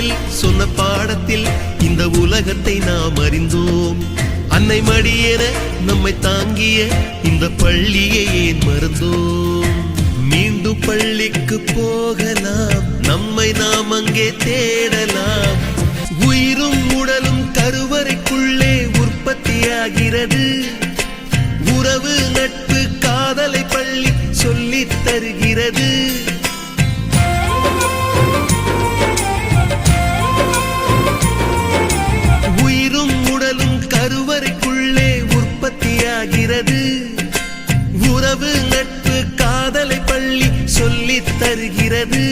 பாடத்தில் சொன்ன பாடத்தில் இந்த உலகத்தை நாம் அறிந்தோம். அன்னை மடியென நம்மை தாங்கிய இந்த பள்ளியை ஏன் மறந்தோம்? மீண்டும் பள்ளிக்கு போகலாம் நம்மை நாம் அங்கே தேடலாம். உயிரும் உடலும் கருவறைக்குள்ளே உற்பத்தியாகிறது. உறவு நட்பு காதலை பள்ளி சொல்லித் தருகிறது. வெளியாகிறது உறவு நட்பு காதலை பள்ளி சொல்லித் தருகிறது.